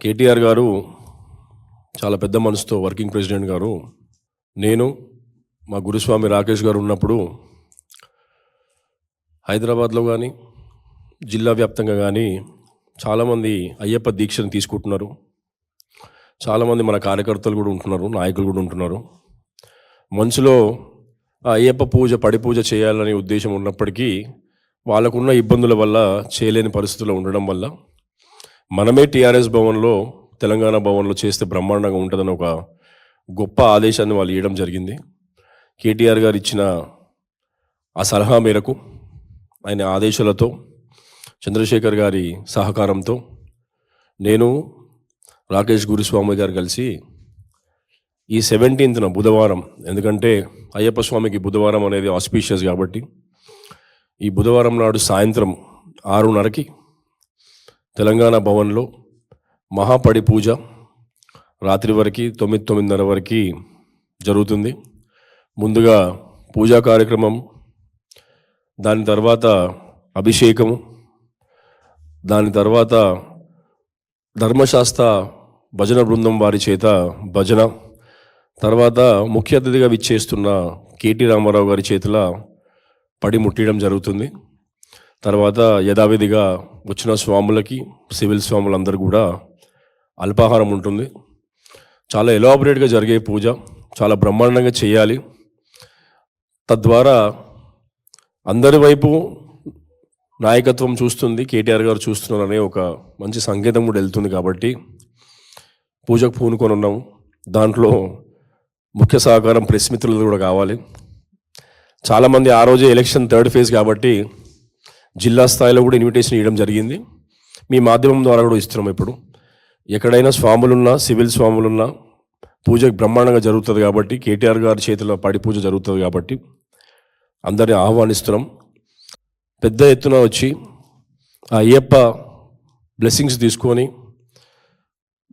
కేటీఆర్ గారు చాలా పెద్ద మనసుతో వర్కింగ్ ప్రెసిడెంట్ గారు. నేను మా గురుస్వామి రాకేష్ గారు ఉన్నప్పుడు హైదరాబాద్లో కానీ జిల్లా వ్యాప్తంగా కానీ చాలామంది అయ్యప్ప దీక్షను తీసుకుంటున్నారు. చాలామంది మన కార్యకర్తలు కూడా ఉంటున్నారు నాయకులు కూడా ఉంటున్నారు. మనసులో ఆ అయ్యప్ప పూజ పడి పూజ చేయాలనే ఉద్దేశం ఉన్నప్పటికీ వాళ్ళకున్న ఇబ్బందుల వల్ల చేయలేని పరిస్థితుల్లో ఉండడం వల్ల మనమే టీఆర్ఎస్ భవన్లో తెలంగాణ భవన్లో చేస్తే బ్రహ్మాండంగా ఉంటుందని ఒక గొప్ప ఆదేశాన్ని వాళ్ళు ఇవ్వడం జరిగింది. కేటీఆర్ గారు ఇచ్చిన ఆ సలహా మేరకు ఆయన ఆదేశాలతో చంద్రశేఖర్ గారి సహకారంతో నేను రాకేష్ గురుస్వామి గారు కలిసి ఈ సెవెంటీన్త్న బుధవారం ఎందుకంటే అయ్యప్ప స్వామికి బుధవారం అనేది ఆస్పీషియస్ కాబట్టి ఈ బుధవారం నాడు సాయంత్రం ఆరున్నరకి తెలంగాణ భవన్లో మహాపడి పూజ రాత్రి వరకు తొమ్మిది తొమ్మిదిన్నర వరకు జరుగుతుంది. ముందుగా పూజా కార్యక్రమం దాని తర్వాత అభిషేకము దాని తర్వాత ధర్మశాస్త్ర భజన బృందం వారి చేత భజన తర్వాత ముఖ్య అతిథిగా విచ్చేస్తున్న కేటీ రామారావు గారి చేతిలో పడి ముట్టడం జరుగుతుంది. తర్వాత యథావిధిగా వచ్చిన స్వాములకి సివిల్ స్వాములందరూ కూడా అల్పాహారం ఉంటుంది. చాలా ఎలాబరేట్గా జరిగే పూజ చాలా బ్రహ్మాండంగా చేయాలి. తద్వారా అందరి వైపు నాయకత్వం చూస్తుంది కేటీఆర్ గారు చూస్తున్నారనే ఒక మంచి సంకేతం కూడా వెళ్తుంది కాబట్టి పూజకు పూనుకొని ఉన్నాం. దాంట్లో ముఖ్య సహకారం ప్రెస్ మిత్రులు కూడా కావాలి. చాలామంది ఆ రోజే ఎలక్షన్ థర్డ్ ఫేజ్ కాబట్టి జిల్లా స్థాయిలో కూడా ఇన్విటేషన్ ఇవ్వడం జరిగింది. మీ మాధ్యమం ద్వారా కూడా ఇస్తున్నాం ఇప్పుడు. ఎక్కడైనా స్వాములున్నా సివిల్ స్వాములున్నా పూజ బ్రహ్మాండంగా జరుగుతుంది కాబట్టి కేటీఆర్ గారి చేతిలో పడి పూజ జరుగుతుంది కాబట్టి అందరిని ఆహ్వానిస్తున్నాం. పెద్ద ఎత్తున వచ్చి ఆ అయ్యప్ప బ్లెస్సింగ్స్ తీసుకొని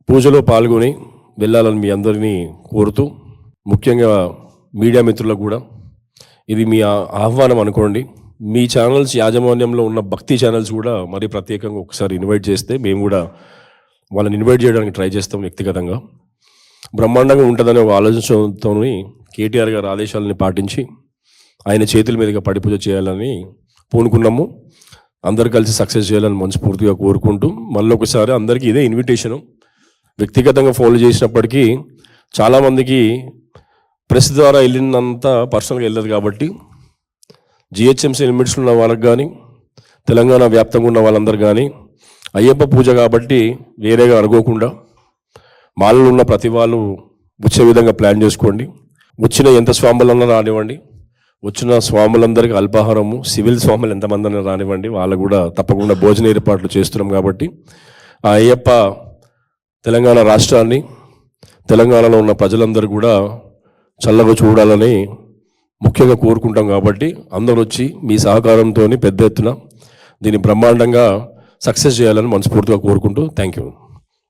పూజలో పాల్గొని వెళ్ళాలని మీ అందరినీ కోరుతూ ముఖ్యంగా మీడియా మిత్రులకు కూడా ఇది మీ ఆ- ఆహ్వానం అనుకోండి. మీ ఛానల్స్ యాజమాన్యంలో ఉన్న భక్తి ఛానల్స్ కూడా మరీ ప్రత్యేకంగా ఒకసారి ఇన్వైట్ చేస్తే మేము కూడా వాళ్ళని ఇన్వైట్ చేయడానికి ట్రై చేస్తాం వ్యక్తిగతంగా. బ్రహ్మాండంగా ఉంటుందనే ఒక ఆలోచనతో కేటీఆర్ గారి ఆదేశాలని పాటించి ఆయన చేతుల మీదుగా పడిపూజ చేయాలని పూనుకున్నాము. అందరు కలిసి సక్సెస్ చేయాలని మనస్ఫూర్తిగా కోరుకుంటూ మళ్ళీ ఒకసారి అందరికీ ఇదే ఇన్విటేషను వ్యక్తిగతంగా ఫోన్లు చేసినప్పటికీ చాలామందికి ప్రెస్ ద్వారా వెళ్ళినంత పర్సనల్గా వెళ్ళదు కాబట్టి జిహెచ్ఎంసీ లిమిట్స్ ఉన్న వాళ్ళకి కానీ తెలంగాణ వ్యాప్తంగా ఉన్న వాళ్ళందరూ కానీ అయ్యప్ప పూజ కాబట్టి వేరేగా అనుకోకుండా మాలలో ఉన్న ప్రతి వాళ్ళు వచ్చే విధంగా ప్లాన్ చేసుకోండి. వచ్చిన ఎంత స్వాములన్నా రానివ్వండి. వచ్చిన స్వాములందరికీ అల్పాహారము సివిల్ స్వాములు ఎంతమంది రానివ్వండి. వాళ్ళు కూడా తప్పకుండా భోజన ఏర్పాట్లు చేస్తున్నాం కాబట్టి ఆ అయ్యప్ప తెలంగాణ రాష్ట్రాన్ని తెలంగాణలో ఉన్న ప్రజలందరూ కూడా చల్లగా చూడాలని ముఖ్యంగా కోరుకుంటాం కాబట్టి అందరూ వచ్చి మీ సహకారంతో పెద్ద ఎత్తున దీన్ని బ్రహ్మాండంగా సక్సెస్ చేయాలని మనస్ఫూర్తిగా కోరుకుంటూ థ్యాంక్ యూ.